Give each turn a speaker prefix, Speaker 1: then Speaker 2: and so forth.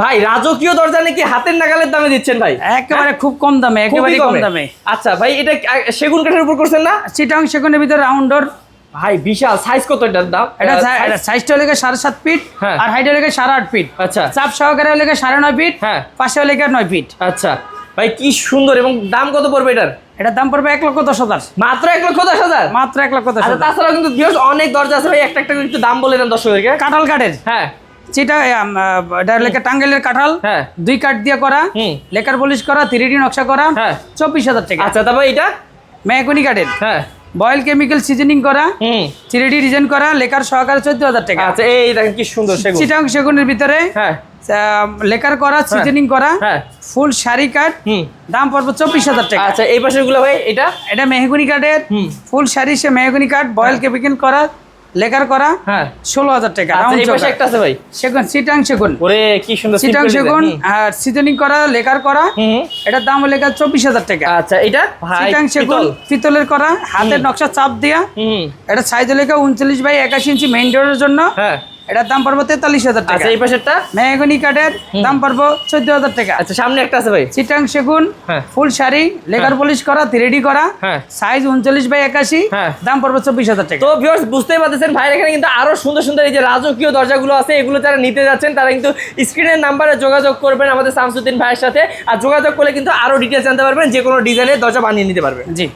Speaker 1: ভাই রাজকীয় দরজা নাকি হাতের নাগালের দামে দিচ্ছেন ভাই?
Speaker 2: একেবারে খুব কম দামে একেবারে কম দামে।
Speaker 1: আচ্ছা ভাই এটা সেগুন কাঠের উপর করছেন না?
Speaker 2: চিটাং সেগুনের ভিতরে রাউন্ডর
Speaker 1: ভাই বিশাল। সাইজ কত এটার দাম?
Speaker 2: এটা সাইজটা লেগে সাড়ে সাত ফিট
Speaker 1: হ্যাঁ।
Speaker 2: আর হাইটে লেগে সাড়ে আট ফিট
Speaker 1: আচ্ছা।
Speaker 2: চাপ সহকারে লেগে সাড়ে নয় ফিট
Speaker 1: হ্যাঁ।
Speaker 2: পাশে লেগে নয় ফিট
Speaker 1: আচ্ছা। ভাই কি সুন্দর। এবং দাম কত পড়বে এটার?
Speaker 2: এটার দাম পড়বে এক লক্ষ দশ হাজার।
Speaker 1: মাত্র এক লক্ষ দশ হাজার?
Speaker 2: মাত্র এক লক্ষ দশ
Speaker 1: আচ্ছা
Speaker 2: হাজার।
Speaker 1: তাছাড়াও কিন্তু অনেক দরজা আছে ভাই। একটা একটা একটু দাম বলে দেন দর্শকদেরকে।
Speaker 2: কাঁঠাল কাঠের?
Speaker 1: হ্যাঁ।
Speaker 2: আহ, এটা লেখা টাঙ্গেলের কাঁঠাল।
Speaker 1: হ্যাঁ।
Speaker 2: দুই কাঠ দিয়ে করা। লেকার পলিশ করা থ্রি নকশা করা
Speaker 1: হ্যাঁ।
Speaker 2: চব্বিশ হাজার টাকা।
Speaker 1: আচ্ছা তারপর এটা
Speaker 2: মেহগুনি কাঠের।
Speaker 1: হ্যাঁ।
Speaker 2: বয়েল কেমিক্যাল সিজনিং করা
Speaker 1: হুম।
Speaker 2: থ্রি ডি ডিজাইন করা লেকার সহকারে চোদ্দ হাজার টাকা।
Speaker 1: আচ্ছা এই দেখেন কি সুন্দর সেগুন।
Speaker 2: চিটাং সেগুনের ভিতরে
Speaker 1: হ্যাঁ।
Speaker 2: লেকার করা সিজনিং করা ফুল শাড়ি কাঠ দাম পড়বে চব্বিশ হাজার টাকা।
Speaker 1: আচ্ছা এই পাশেরগুলো ভাই এটা?
Speaker 2: এটা মেহগুনি কাঠের
Speaker 1: হুম।
Speaker 2: ফুল শাড়ি সে মেহগুনি কাঠ বয়েল কেমিক্যাল করা লেকার করা
Speaker 1: হ্যাঁ।
Speaker 2: ষোলো হাজার টাকা
Speaker 1: আচ্ছা। একটা আছে ভাই।
Speaker 2: সেগুন চিটাং সেগুন।
Speaker 1: ওরে কি সুন্দর
Speaker 2: চিটাং সেগুন আর সিজনিং করা লেখার করা। এটার দাম লেখা চব্বিশ হাজার টাকা।
Speaker 1: আচ্ছা এটা?
Speaker 2: সিটাং সেগুন পিতলের করা হাতের নকশা চাপ দিয়া। এটা সাইজ লেখা উনচল্লিশ বাই একাশি ইঞ্চি মেইন ডোরের জন্য।
Speaker 1: হ্যাঁ।
Speaker 2: এটার দাম পড়বে তেতাল্লিশ হাজার টাকা।
Speaker 1: আচ্ছা এই পাশেরটা?
Speaker 2: মেহগনি কাঠের দাম পড়বে চোদ্দ হাজার টাকা।
Speaker 1: আচ্ছা সামনে একটা আছে ভাই।
Speaker 2: চিটাং সেগুন
Speaker 1: হ্যাঁ।
Speaker 2: ফুল শাড়ি লেকার পলিশ করা থ্রি করা
Speaker 1: হ্যাঁ।
Speaker 2: সাইজ উনচল্লিশ বাই একাশি
Speaker 1: হ্যাঁ।
Speaker 2: দাম পড়বে চব্বিশ হাজার টাকা।
Speaker 1: তো ভিউয়ার্স বুঝতেই পারতেছেন ভাইয়ের এখানে কিন্তু আরও সুন্দর সুন্দর এই যে রাজকীয় দরজাগুলো আছে এগুলো যারা নিতে যাচ্ছেন তারা কিন্তু স্ক্রিনের নাম্বারে যোগাযোগ করবেন আমাদের শামসুদ্দিন ভাইয়ের সাথে। আর যোগাযোগ করলে কিন্তু আরও ডিটেলস জানতে পারবেন যে কোনো ডিজাইনের দরজা বানিয়ে নিতে পারবেন।
Speaker 2: জি।